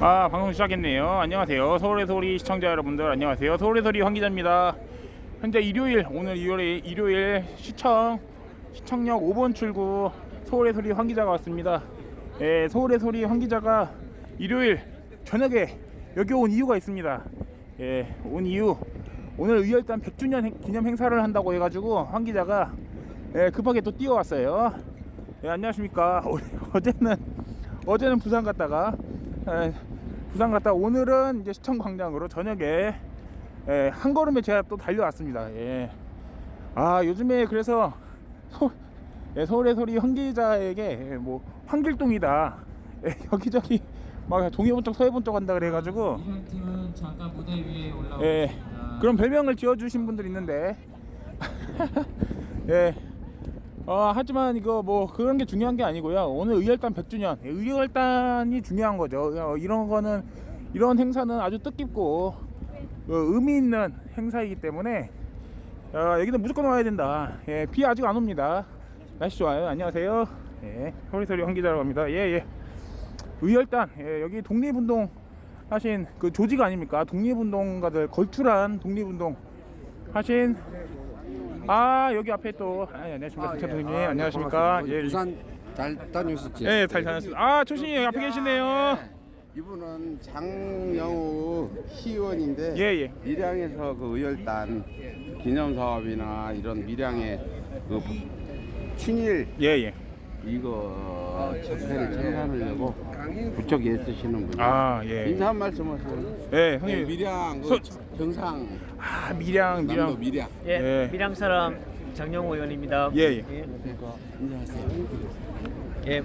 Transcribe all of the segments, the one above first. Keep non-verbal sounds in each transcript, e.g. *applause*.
아 방송 시작했네요. 안녕하세요. 서울의 소리 시청자 여러분들 안녕하세요. 서울의 소리 황 기자입니다. 현재 일요일 오늘 2월에 일요일 시청 시청역 5번 출구 서울의 소리 황 기자가 왔습니다. 예, 서울의 소리 황 기자가 일요일 저녁에 여기 온 이유가 있습니다. 예, 온 이유 오늘 의열단 100주년 행- 기념 행사를 한다고 해가지고 황 기자가 예, 급하게 또 뛰어왔어요. 예, 안녕하십니까. *laughs* 어제는 어제는 부산 갔다가 에, 부산 갔다 오늘은 이제 시청 광장으로 저녁에 에, 한 걸음에 제가 또 달려왔습니다. 예. 아 요즘에 그래서 서, 예, 서울의 소리 황기자에게 예, 뭐 황길동이다 예, *laughs* 여기저기 막 동해본 쪽 서해본 쪽 간다 그래가지고 이런 팀은 잠깐 무대 위에 올라오고 예, 있습니다. 그런 별명을 지어주신 분들 있는데 *laughs* 예. 어, 하지만 이거 뭐 그런 게 중요한 게 아니고요. 오늘 의열단 100주년 예, 의열단이 중요한 거죠. 어, 이런 거는 이런 행사는 아주 뜻깊고 어, 의미 있는 행사이기 때문에 어, 여기는 무조건 와야 된다. 예, 비 아직 안 옵니다. 날씨 좋아요. 안녕하세요. 예, 소리소리 황기자라고 합니다. 예, 예. 의열단 예, 여기 독립운동 하신 그 조직 아닙니까? 독립운동가들 걸출한 독립운동 하신 아 여기 앞에 또 아, 안녕하십니까 대통령님 안녕하십니까 예, 부산 잘 다녀오셨지? 예, 잘 다녔습니다. 아, 초신이 여기 앞에 계시네요. 이분은 장영우 시의원인데 예, 예. 밀양에서 그 의열단 기념 사업이나 이런 밀양의 그 친일 예, 예. 이거 집회를 청산하려고 부쩍 애쓰시는 분이 아, 예. 인사 한 말씀 하세요. 예, 네, 형님. 밀양 그 소- 경상 아, 밀양, 남도 밀양. 밀양 예, 예. 밀양 사람 장영호 의원입니다. 예, 예. 인사하세요. 예.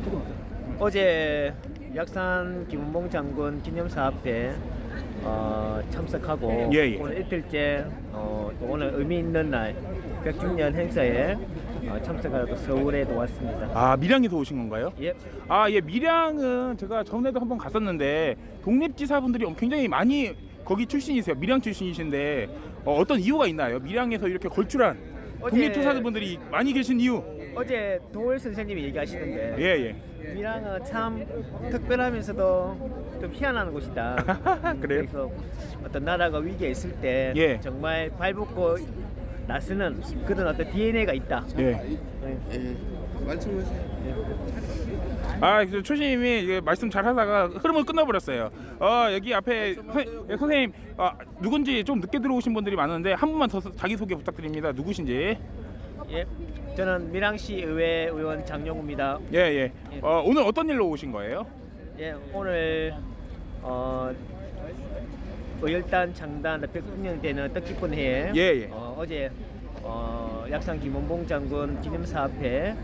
어제 약산 김은봉 장군 기념사업회 어, 참석하고 예, 예. 오늘 이틀째 어, 또 오늘 의미 있는 날 100주년 행사에 어, 참석하러 서울에도 왔습니다. 아, 밀양에서 오신 건가요? 예. 아, 예, 밀양은 제가 전에도 한번 갔었는데 독립지사분들이 굉장히 많이 거기 출신이세요. 밀양 출신이신데 어, 떤 이유가 있나요? 밀양에서 이렇게 걸출한 어제- 독립투사분들이 많이 계신 이유? 어제 동월 선생님이 얘기하시는데 예, 예. 밀양은 참 특별하면서도 좀 희한한 곳이다. *laughs* 그래요? 그래서 어떤 나라가 위기에 있을 때 예. 정말 발붙고 나서는 그런 어떤 DNA가 있다. 예. 예, 말씀하세요. 아, 그 초심이 이게 말씀 잘 하다가 흐름을 끊어버렸어요. 어, 여기 앞에 선, 예, 선생님, 아, 누군지 좀 늦게 들어오신 분들이 많은데 한 분만 더 자기 소개 부탁드립니다. 누구신지? 예. 저는 밀양시 의회 의원 장영우입니다. 예, 예. 어, 오늘 어떤 일로 오신 거예요? 예, 오늘 어 의열단 창단 100주년 되는 뜻깊은 해에 예, 예. 어, 어제 어, 약산 김원봉 장군 기념사업회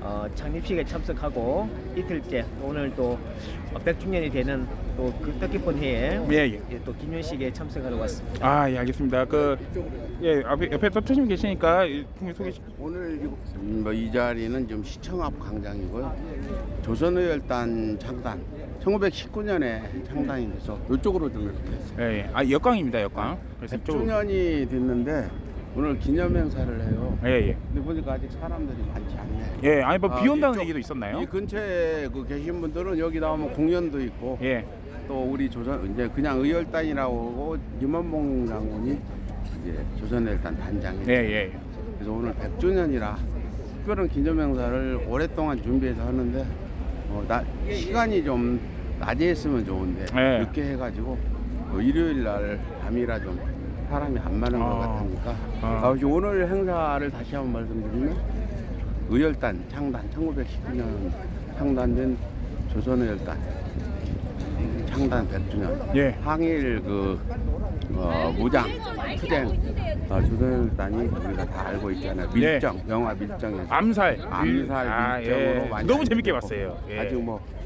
어, 창립식에 참석하고 이틀째 오늘 또 100주년이 되는 또 그 뜻깊은 해에 예, 예. 예, 또 기념식에 참석하러 왔습니다. 아, 예, 알겠습니다. 그, 예, 앞에, 옆에 또 초심 계시니까 이 분이 소개 시 오늘 뭐이 자리는 지금 시청 앞 광장이고요. 조선의열단 창단 1919년에 창단이 돼서 이쪽으로 좀 이렇게 했어요. 예, 예. 아, 역광입니다, 역광. 그래서 이쪽으로. 100주년이 됐는데 오늘 기념 행사를 해요. 예, 예. 근데 보니까 아직 사람들이 많지 않네. 예, 아니, 뭐, 아, 비 온다는 이쪽- 얘기도 있었나요? 이 근처에 그 계신 분들은 여기 나오면 공연도 있고 예. 또 우리 조선 이제 그냥 의열단이라고 김원봉 장군이 이제 조선의열단 단장이 예, 예. 그래서 오늘 100주년이라 특별한 기념 행사를 오랫동안 준비해서 하는데 어, 나, 시간이 좀 낮에 했으면 좋은데 네. 늦게 해가지고 어, 일요일 날 밤이라 좀 사람이 안 많은 것 아. 같으니까 아. 아버지 오늘 행사를 다시 한번 말씀드리면 의열단 창단 1919년 창단된 조선의열단 창단 100주년 예. 항일 그 어, 무장 투쟁 어, 조선일단이 우리가 다 알고 있잖아요. 밀정 영화 밀정에서 암살. 암살 아, 밀정으로 예. 많이 너무 재밌게 봤어요. 예. 아주 뭐 음,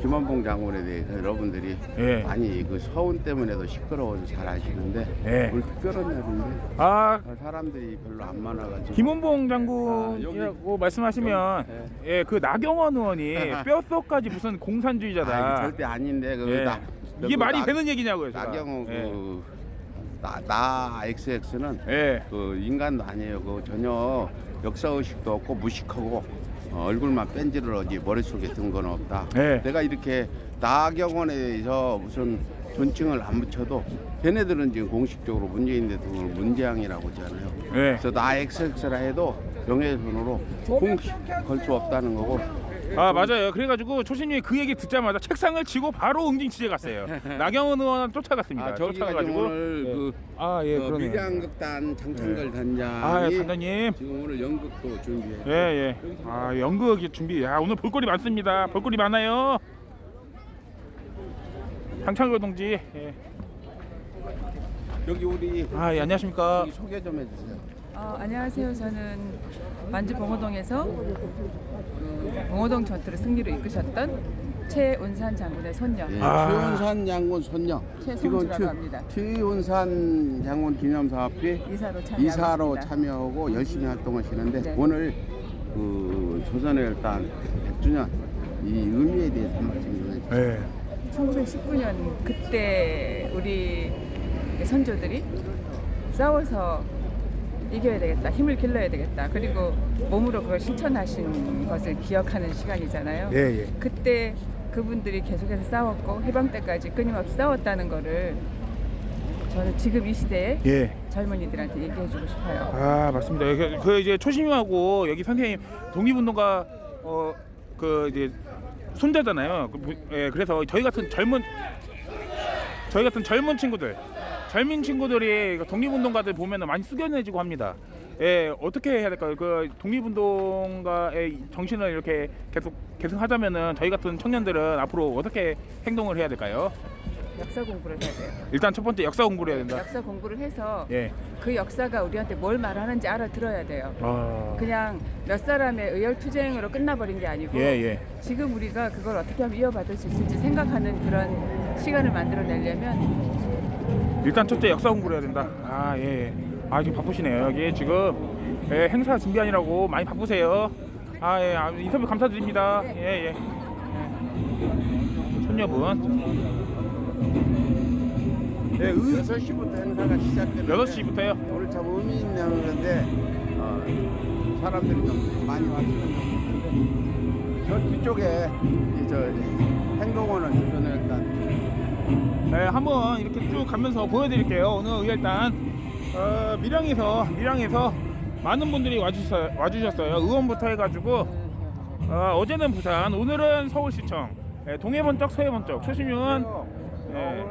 김원봉 장군에 대해서 여러분들이 예. 많이 그 서운 때문에도 시끄러워서 잘 아시는데 예. 오늘 특별한 날인데 아, 어, 사람들이 별로 안 많아가지고 김원봉 아, 장군이라고 말씀하시면 여기. 예그 나경원 의원이 *laughs* 뼈속까지 무슨 공산주의자다. 아, 이거 절대 아닌데 그 예. 나, 이게 그 말이 나- 되는 얘기냐고요. 제가. 나경호 예. 그 나, 나 XX는 예. 그 인간도 아니에요. 그 전혀 역사 의식도 없고 무식하고 어, 얼굴만 뺀지를 어디 머릿속에 든 건 없다. 네. 내가 이렇게 나경원에 대해서 무슨 존칭을 안 붙여도 걔네들은 지금 공식적으로 문재인 대통령을 문재양이라고 하잖아요. 네. 그래서 나 XX라 해도 명예훼손으로 공식 걸 수 없다는 거고 아 맞아요. 그래가지고 초신님이 그 얘기 듣자마자 책상을 치고 바로 응징 취재 갔어요. *laughs* 나경원 의원 쫓아갔습니다. 아 저기가 지금 쫓아가지고 오늘 그아 예 어. 밀양극단 장창걸 단장이 아 예, 단장님. 지금 오늘 연극도 준비해. 예 예. 아 연극 준비. 야 오늘 볼거리 많습니다. 볼거리 많아요. 장창걸 동지. 예. 여기 우리 아 예, 안녕하십니까. 여기 소개 좀 해주세요. 어, 안녕하세요. 저는 만주 봉호동에서 그 봉호동 전투를 승리로 이끄셨던 최운산 장군의 손녀. 예, 아. 최운산 장군 손녀. 최성주라고 합니다. 최운산 장군 기념사업회 이사로 참여하고 이사로 있습니다. 참여하고 열심히 활동하시는데 네. 오늘 그 조선의 일단 100주년 이 의미에 대해서 한 말씀 좀 해주세요. 예. 1919년 그때 우리 선조들이 싸워서 이겨야 되겠다. 힘을 길러야 되겠다. 그리고 몸으로 그걸 실천하신 것을 기억하는 시간이잖아요. 예 예. 그때 그분들이 계속해서 싸웠고 해방 때까지 끊임없이 싸웠다는 거를 저는 지금 이 시대에 예. 젊은이들한테 얘기해주고 싶어요. 아 맞습니다. 그, 그 이제 초심하고 여기 선생님 독립운동가 어 그 이제 손자잖아요. 그, 부- 예, 그래서 저희 같은 젊은 저희 같은 젊은 친구들, 젊은 친구들이 그 독립운동가들 보면은 많이 숙연해지고 합니다. 예, 어떻게 해야 될까요? 그 독립운동가의 정신을 이렇게 계속 계속 하자면은 저희 같은 청년들은 앞으로 어떻게 행동을 해야 될까요? 역사 공부를 해야 돼요. 일단 첫 번째 역사 공부를 해야 된다. 역사 공부를 해서 예. 그 역사가 우리한테 뭘 말하는지 알아들어야 돼요. 아. 그냥 몇 사람의 의열 투쟁으로 끝나버린 게 아니고 예, 예. 지금 우리가 그걸 어떻게 하면 이어받을 수 있을지 생각하는 그런 시간을 만들어내려면 일단 첫째 역사 공부를 해야 된다. 아 예. 아 지금 바쁘시네요. 여기 지금 예, 행사 준비하느라고 많이 바쁘세요. 아 예. 아, 인터뷰 감사드립니다. 예 예. 예. 손녀분. 예, 의 6시부터 행사가 시작되는데 6시부터요. 오늘 참 의미 있는 그런데 어, 사람들이 좀 많이 왔으면 저 뒤쪽에 이저 행동원은 조선의 일단 네, 한번 이렇게 쭉 가면서 보여드릴게요. 오늘 일단 어, 밀양에서 밀양에서 많은 분들이 와주셨어요. 와주셨어요. 의원부터 해가지고 어, 어제는 부산, 오늘은 서울시청, 예, 동해번쩍, 서해번쩍, 초심은 예.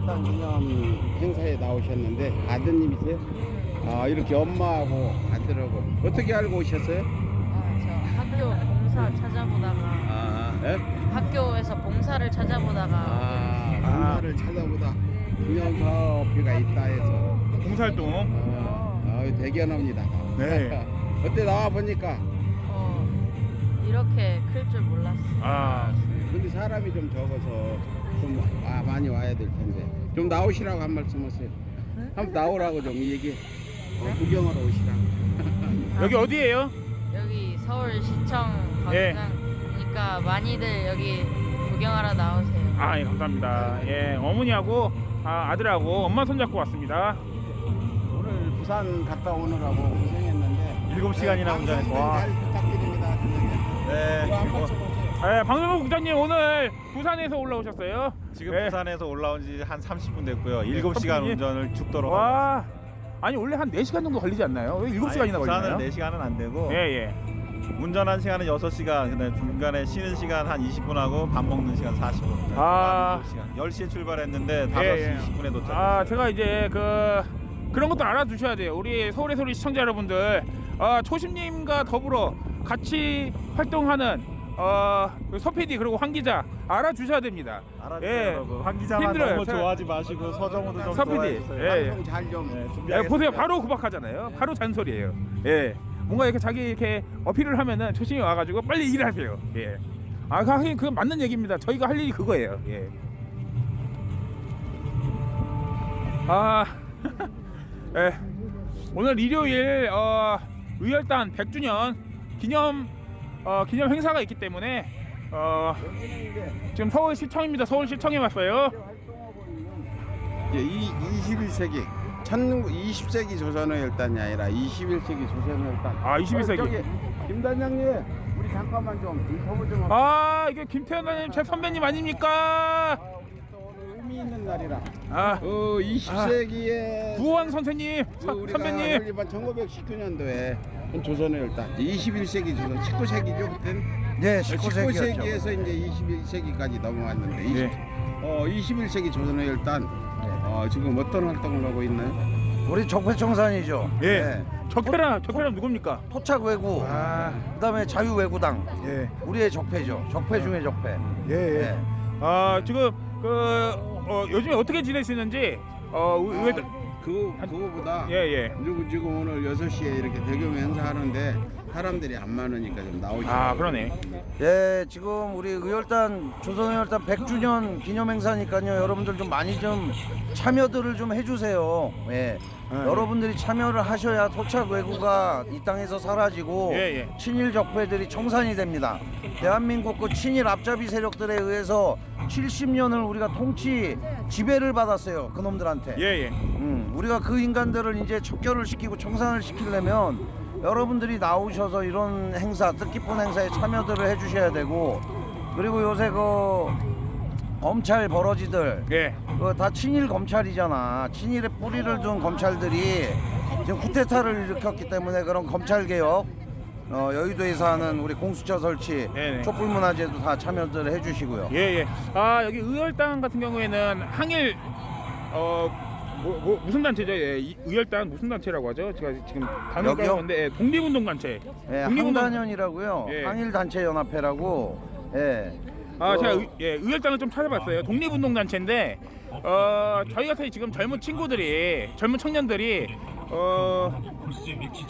일단 기념 행사에 나오셨는데 아드님이세요? 아 이렇게 엄마하고 아들하고 어떻게 알고 오셨어요? 아, 저 학교 봉사 찾아보다가 아, 예? 학교에서 봉사를 찾아보다가 아, 공사를 찾아보다 기념사업회가 있다 해서 봉사활동. 아, 아, 대견합니다. 네. *laughs* 어때 나와 보니까 어, 이렇게 클 줄 몰랐어. 아, 근데 사람이 좀 적어서 좀 와- 많이 와야 될 텐데 좀 나오시라고 한 말씀 하세요. 한번 나오라고 좀 얘기. 어, 구경하러 오시라고. 여기 어디예요? 여기 서울 시청 예. 광장 이니까 많이들 여기 구경하러 나오세요. 아, 예, 감사합니다. 예, 어머니하고 아, 아들하고 엄마 손잡고 왔습니다. 오늘 부산 갔다 오느라고 고생했는데 일곱 시간이나 네, 운전해서. 방송 와. 잘 부탁드립니다. 네, 그리고 오세요. 예, 방송국 국장님 오늘 부산에서 올라오셨어요. 지금 예. 부산에서 올라온 지 한 30분 됐고요. 네, 7시간 커피님. 운전을 죽도록 하고 와, 아니 원래 한 4시간 정도 걸리지 않나요? 왜 7시간이나 걸리나요? 부산은 4시간은 안 되고 예, 예. 운전한 시간은 6시간, 그다음에 중간에 쉬는 시간 한 20분 하고 밥 먹는 시간 40분. 아. 7시간. 10시에 출발했는데 5시 예, 예. 20분에 도착. 아 제가 이제 그 그런 것도 알아두셔야 돼요. 우리 서울의 소리 시청자 여러분들, 아, 초심님과 더불어 같이 활동하는 어, 그 서PD 그리고 황 기자 알아주셔야 됩니다. 알아주세요, 예. 여러분. 황 기자만 힘들어요. 너무 제가- 좋아하지 마시고 서정우도 좀서 PD. 좋아해 주세요. 예, 예. 방송 잘 좀. 네, 예. 보세요, 바로 구박하잖아요. 바로 잔소리예요. 예, 뭔가 이렇게 자기 이렇게 어필을 하면은 초심이 와가지고 빨리 일을 하세요. 예. 아, 그 하긴 그건 맞는 얘기입니다. 저희가 할 일이 그거예요. 예. 아, *laughs* 예. 오늘 일요일 어, 의열단 100주년 기념 어, 기념 행사가 있기 때문에 어, 지금 서울시청입니다. 서울시청에 왔어요. 이제 이 21세기 천 20세기 조선의 일단이 아니라 21세기 조선의 일단. 아, 21세기. 어, 저기 김 단장님 우리 잠깐만 좀 인터뷰 좀. 아 이게 김태현 단장님 제 선배님 아닙니까? 우리 또 오늘 의미 있는 날이라. 아 어 20세기에 구원 선생님 서- 우리가 선배님 설립한 1919년도에 조선의 일단 21세기 조선 19세기죠 그때는 네, 19세기였죠. 19세기에서 이제 21세기까지 넘어왔는데 20, 네. 어 21세기 조선의 일단 어, 지금 어떤 활동을 하고 있나요? 우리 적폐청산이죠. 예 네. 적폐라 적폐라 누굽니까? 토착 외구, 아 그다음에 자유 외구당. 예. 우리의 적폐죠. 적폐 중에 적폐. 예, 예. 네. 아 지금 그 어, 요즘에 어떻게 지내시는지 어 의- 의- 그 그거보다 예 예. 그리고 지금 오늘 6시에 이렇게 대규모 행사하는데 사람들이 안 많으니까 좀 나오시고 아 그러네. 예, 지금 우리 의열단 조선의열단 100주년 기념 행사니까요. 여러분들 좀 많이 좀 참여들을 좀 해주세요. 예. 여러분들이 참여를 하셔야 토착 외구가 이 땅에서 사라지고 예, 예. 친일 적폐들이 청산이 됩니다. 대한민국 그 친일 앞잡이 세력들에 의해서 70년을 우리가 통치 지배를 받았어요. 그놈들한테. 예 예. 음, 우리가 그 인간들을 이제 척결을 시키고 청산을 시키려면 여러분들이 나오셔서 이런 행사, 뜻깊은 행사에 참여들을 해주셔야 되고 그리고 요새 그 검찰 버러지들 예. 그다 친일 검찰이잖아. 친일의 뿌리를 둔 검찰들이 지금 쿠데타를 일으켰기 때문에 그런 검찰 개혁 어, 여의도에서 하는 우리 공수처 설치, 네네. 촛불 문화제도 다 참여들 해주시고요. 예, 예. 아, 여기 의열단 같은 경우에는 항일 어 뭐, 뭐, 무슨 단체죠? 예, 이- 의열단 무슨 단체라고 하죠? 제가 지금 단어 여기요? 까먹었는데 예, 독립운동 단체. 예, 독립운동 항단연이라고요. 예. 항일단체 연합회라고. 예. 아, 어, 제가 의, 예, 의열단을 좀 찾아봤어요. 독립운동 단체인데 어, 저희 같은 지금 젊은 친구들이 젊은 청년들이 어,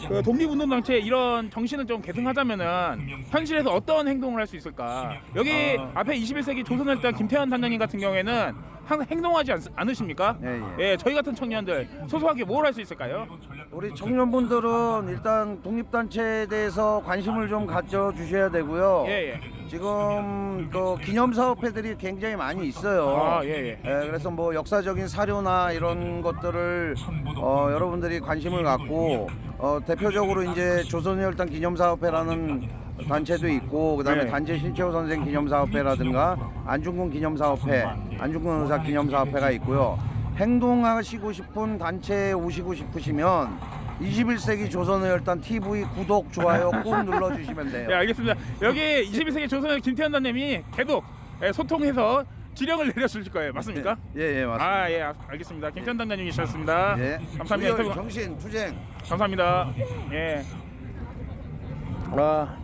그 독립운동 단체 이런 정신을 좀 계승하자면은 현실에서 어떤 행동을 할 수 있을까? 여기 아. 앞에 21세기 조선일단 김태현 단장님 같은 경우에는 항상 행동하지 않, 않으십니까? 예, 예. 예, 저희 같은 청년들 소소하게 뭘 할 수 있을까요? 우리 청년분들은 일단 독립단체에 대해서 관심을 좀 가져 주셔야 되고요. 예, 예. 지금 그 기념 사업회들이 굉장히 많이 있어요. 아, 예, 예. 예, 그래서 뭐 역사적인 사료나 이런 것들을 어, 여러분들이 관심을 갖고 어, 대표적으로 이제 조선혈단 기념 사업회라는 단체도 있고 그다음에 네. 단체 신채호 선생 기념사업회라든가 안중근 기념사업회, 안중근 의사 기념사업회가 있고요. 행동하시고 싶은 단체에 오시고 싶으시면 21세기 조선의열단 TV 구독 좋아요 꾹 눌러주시면 돼요. 예, 알겠습니다. 여기 21세기 조선일 김태현 단장님이 계속 예, 소통해서 지령을 내려주실 거예요. 맞습니까? 예, 예, 맞습니다. 아, 예, 알- 알겠습니다. 김태현 단장님이셨습니다. 예. 감사합니다. 인터뷰 정신, 투쟁. 감사합니다. 예. 아,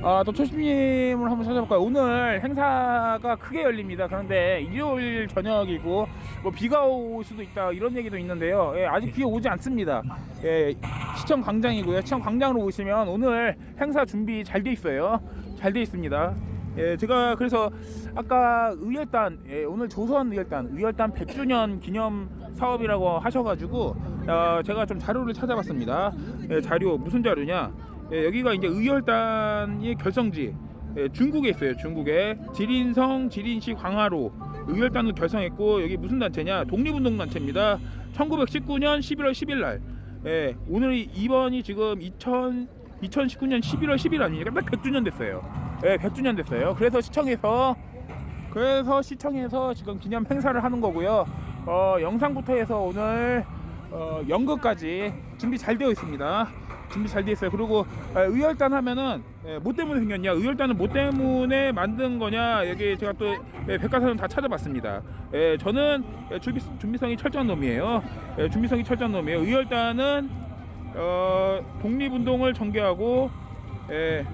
아, 또 초심님을 한번 찾아볼까요? 오늘 행사가 크게 열립니다. 그런데 일요일 저녁이고 뭐 비가 올 수도 있다 이런 얘기도 있는데요. 예, 아직 비 오지 않습니다. 예, 시청 광장이고요. 시청 광장으로 오시면 오늘 행사 준비 잘 돼 있어요. 잘 돼 있습니다. 예, 제가 그래서 아까 의열단 예, 오늘 조선 의열단 의열단 100주년 기념 사업이라고 하셔가지고 어, 제가 좀 자료를 찾아봤습니다. 예, 자료 무슨 자료냐? 예, 여기가 이제 의열단의 결성지 예, 중국에 있어요. 중국에 지린성 지린시 광화로 의열단을 결성했고 여기 무슨 단체냐? 독립운동 단체입니다. 1919년 11월 10일 날 예, 오늘 이번이 지금 2000 2019년 11월 10일 아니니까 딱 100주년 됐어요. 예, 100주년 됐어요. 그래서 시청에서 그래서 시청에서 지금 기념 행사를 하는 거고요. 어, 영상부터 해서 오늘 어, 연극까지 준비 잘 되어 있습니다. 준비 잘 되어 있어요. 그리고 아, 의열단 하면은 예, 뭐 때문에 생겼냐? 의열단은 뭐 때문에 만든 거냐? 여기 제가 또 예, 백과사전 다 찾아봤습니다. 예, 저는 예, 준비, 준비성이 철저한 놈이에요. 예, 준비성이 철저한 놈이에요. 의열단은 어, 독립운동을 전개하고 예,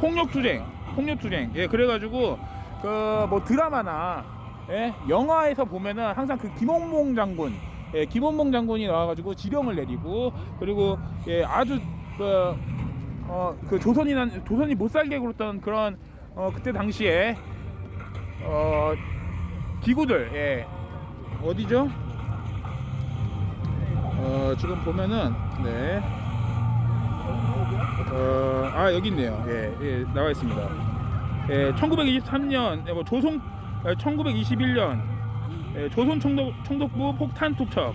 폭력투쟁, 폭력투쟁. 예, 그래가지고 그 뭐 드라마나 예, 영화에서 보면은 항상 그 김홍봉 장군, 예, 김홍봉 장군이 나와가지고 지령을 내리고 그리고 예, 아주 그, 어, 그 조선이 난 조선이 못 살게 굴었던 그런 어, 그때 당시에 어, 기구들, 예, 어디죠? 어, 지금 보면은 네. 어, 아 여기 있네요. 예, 예 나와 있습니다. 예, 1923년 예, 뭐 조선 예, 1921년 예, 조선 총독 총독부 폭탄 투척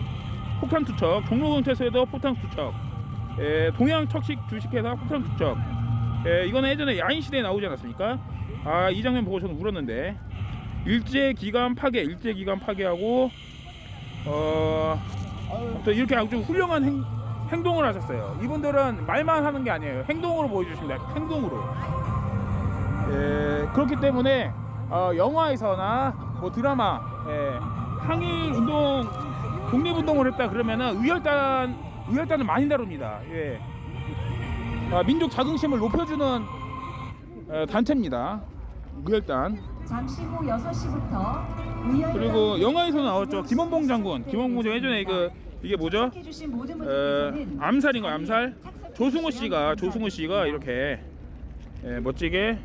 폭탄 투척 종로경찰서에도 폭탄 투척 예, 동양 척식 주식회사 폭탄 투척 예, 이거는 예전에 야인 시대에 나오지 않았습니까? 아, 이 장면 보고 저는 울었는데 일제 기간 파괴, 일제 기간 파괴하고 어, 또 이렇게 아주 훌륭한 행, 행동을 하셨어요. 이분들은 말만 하는 게 아니에요. 행동으로 보여주십니다. 행동으로. 예, 그렇기 때문에 어, 영화에서나 뭐 드라마 예, 항일 운동 독립 운동을 했다 그러면은 의열단 의열단을 많이 다룹니다. 예. 아, 민족 자긍심을 높여주는 어, 단체입니다. 의열단. 잠시 후 6시부터 의열단 그리고 영화에서 나왔죠. 김원봉 장군. 김원봉 장군 예전에 그 이게 뭐죠? 해주신 모든 어, 분들께서는 암살인가 암살? 조승우 씨가 조승우 씨가 이렇게 예, 멋지게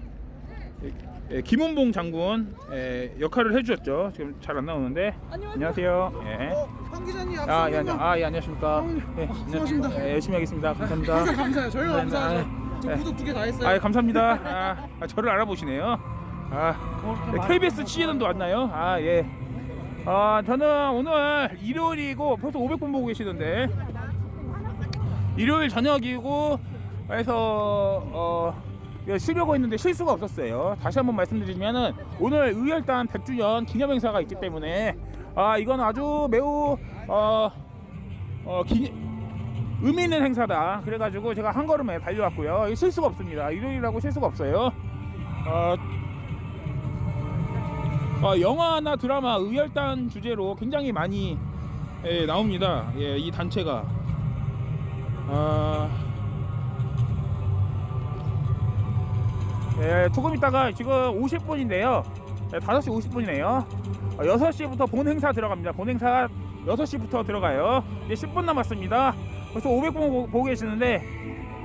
예, 김원봉 장군 예, 역할을 해주셨죠. 지금 잘 안 나오는데 안녕하세요. 예. 황 기자님 아, 예, 안녕, 아, 예, 안녕하십니까. 예, 수고하십니다. 예, 열심히 하겠습니다. 감사합니다. *laughs* 감사해요. 저희가 감사합니다. 감사하죠. 아, 저 예. 구독 두 개 다 했어요. 아, 감사합니다. 아, 아, 저를 알아보시네요. 아, 네, KBS 취재단도 왔나요? 아, 예. 아, 저는 오늘 일요일이고 벌써 500분 보고 계시던데. 일요일 저녁이고 해서 어 쉬려고 했는데 쉴 수가 없었어요. 다시 한번 말씀드리면은 오늘 의열단 100주년 기념 행사가 있기 때문에 아 이건 아주 매우 어, 어 기, 의미 있는 행사다. 그래가지고 제가 한 걸음에 달려왔고요. 이거 쉴 수가 없습니다. 일요일이라고 쉴 수가 없어요. 어, 어, 영화나 드라마 의열단 주제로 굉장히 많이 예, 나옵니다. 예, 이 단체가 아, 예, 조금 있다가 지금 50분인데요. 예, 5시 50분이네요. 어, 6시부터 본 행사 들어갑니다. 본 행사 6시부터 들어가요. 이제 10분 남았습니다. 벌써 500분 보, 보고 계시는데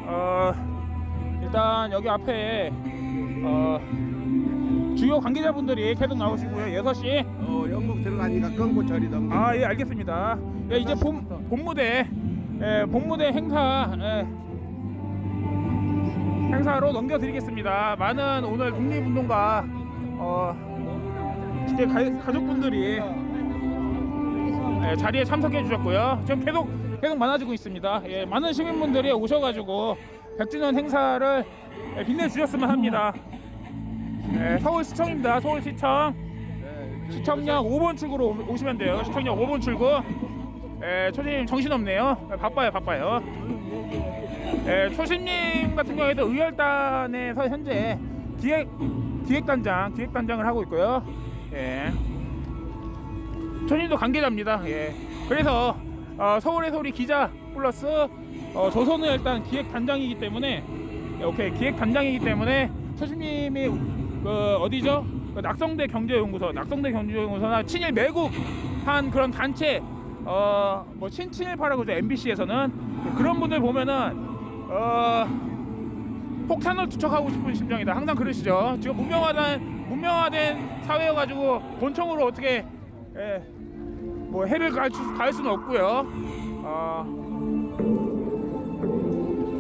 어, 일단 여기 앞에 어, 주요 관계자분들이 계속 나오시고요. 6시 어, 영국 들어가니까 끊고 저리던가. 아, 예, 알겠습니다. 예, 이제 본, 본 무대, 예, 본 무대 행사, 예, 행사로 넘겨드리겠습니다. 많은 오늘 독립운동가, 어, 기대 가, 가족분들이 예, 자리에 참석해 주셨고요. 지금 계속, 계속 많아지고 있습니다. 예, 많은 시민분들이 오셔가지고 100주년 행사를 예, 빛내주셨으면 합니다. 예, 서울시청입니다. 서울시청. 시청역 5번 출구로 오- 오시면 돼요. 시청역 5번 출구. 에, 초심 정신없네요. 에, 바빠요, 바빠요. 에, 초심님 같은 경우에도 의열단에서 현재 기획 기획단장, 기획단장을 하고 있고요. 예. 초심도 관계자입니다. 예. 그래서 어, 서울의 소리 기자 플러스 어, 조선의열단 기획단장이기 때문에 예, 오케이 기획단장이기 때문에 초심님이 그 어디죠? 그 낙성대 경제연구소, 낙성대 경제연구소나 친일 매국 한 그런 단체 어뭐 친친일파라고 죠 MBC에서는 그런 분들 보면은 어 폭탄을 투척하고 싶은 심정이다. 항상 그러시죠. 지금 문명화된 문명화된 사회여가지고 본청으로 어떻게 예, 뭐 해를 가할, 수- 가할 수는 없고요.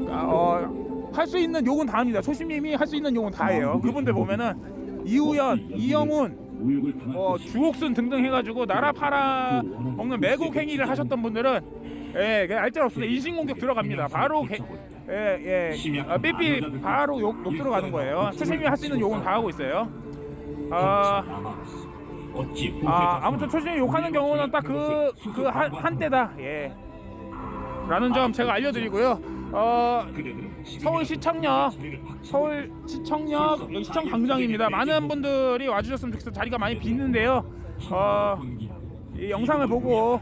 어, 할수 있는 욕은 다 합니다. 초심님이 할 수 있는 욕은 다 해요. 그분들 보면은 이우연, 이영훈, 뭐 주옥순 등등 해가지고 나라 팔아 먹는 매국 행위를 하셨던 분들은 예, 그 알뜰없습니다. 인신공격 들어갑니다. 바로 개, 예, 예, 아, 삐삐 바로 욕, 욕 들어가는 거예요. 초심이 할수 있는 욕은 다 하고 있어요. 아, 아 아무튼 초심이 욕하는 경우는 딱 그그 한때다. 예. 라는 점 제가 알려드리고요. 어, 서울 시청역, 서울 시청역 여기 시청 광장입니다. 많은 분들이 와주셨으면 좋겠어. 자리가 많이 비는데요. 어, 이 영상을 보고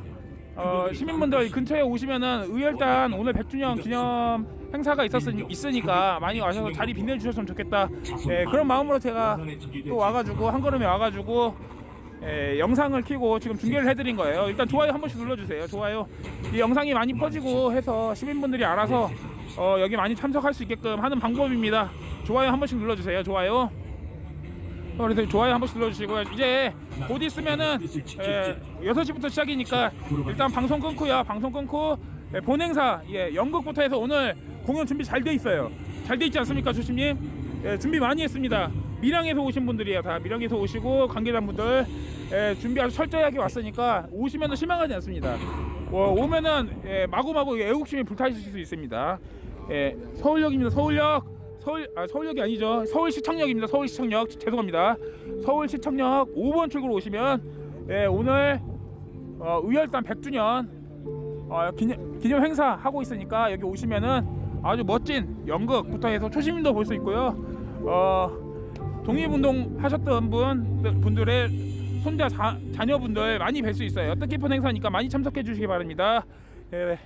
어, 시민분들 근처에 오시면은 의열단 오늘 100주년 기념 행사가 있었으니 있으니까 많이 와셔서 자리 빛내주셨으면 좋겠다. 예, 그런 마음으로 제가 또 와가지고 한 걸음에 와가지고 예, 영상을 켜고 지금 중계를 해드린 거예요. 일단 좋아요 한 번씩 눌러주세요. 좋아요. 이 영상이 많이 퍼지고 해서 시민분들이 알아서 어, 여기 많이 참석할 수 있게끔 하는 방법입니다. 좋아요 한 번씩 눌러주세요. 좋아요. 어, 그래서 좋아요 한 번씩 눌러주시고요. 이제 곧 있으면은 예, 6시부터 시작이니까 일단 방송 끊고요. 방송 끊고 예, 본행사 예, 연극부터 해서 오늘 공연 준비 잘 돼 있어요. 잘 돼 있지 않습니까, 조심님? 예, 준비 많이 했습니다. 밀양에서 오신 분들이에요. 다 밀양에서 오시고 관계자분들 예, 준비 아주 철저하게 왔으니까 오시면은 실망하지 않습니다. 어, 오면은 예, 마구마구 애국심이 불타실 수 있습니다. 예, 서울역입니다. 서울역 서울 아 서울역이 아니죠. 서울시청역입니다. 서울시청역 죄송합니다. 서울시청역 5번 출구로 오시면 예, 오늘 어, 의열단 100주년 어, 기념, 기념 행사 하고 있으니까 여기 오시면은 아주 멋진 연극부터 해서 초심도 볼 수 있고요. 어, 독립운동 하셨던 분 분들의 손자 자, 자녀분들 많이 뵐 수 있어요. 뜻깊은 행사니까 많이 참석해 주시기 바랍니다. 예,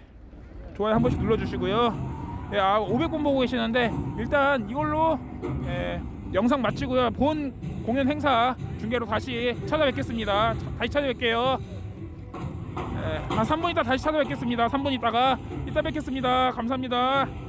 좋아요 한 번씩 눌러주시고요. 예, 아, 500분 보고 계시는데 일단 이걸로 예, 영상 마치고요. 본 공연 행사 중계로 다시 찾아뵙겠습니다. 자, 다시 찾아뵐게요. 예, 한 3분 있다 다시 찾아뵙겠습니다. 3분 있다가 이따 뵙겠습니다. 감사합니다.